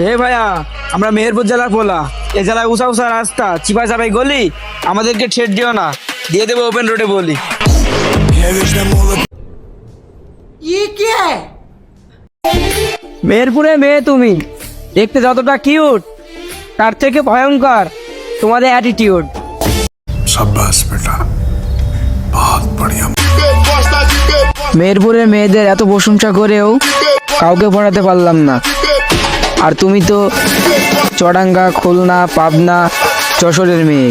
হে ভাইয়া আমরা মেহেরপুর জেলার পোলা। এ জেলায় উষা উষা রাস্তা চিপাই চাপাই গলি আমাদেরকে ছেড় দিও না। দিয়ে দেবো ওপেন রোডে বলি। মেহেরপুরে মেয়ে তুমি। দেখতে যতটা কিউট তার থেকে ভয়ঙ্কর। তোমাদের অ্যাটিটিউড সাব্বাস বেটা। বহুত বড়িয়া। মেহেরপুরে মেয়েদের এত প্রশংসা করেও কাউকে পড়াতে পারলাম না। আর তুমি তো চড়াঙ্গা খুলনা পাবনা যশোরের মেয়ে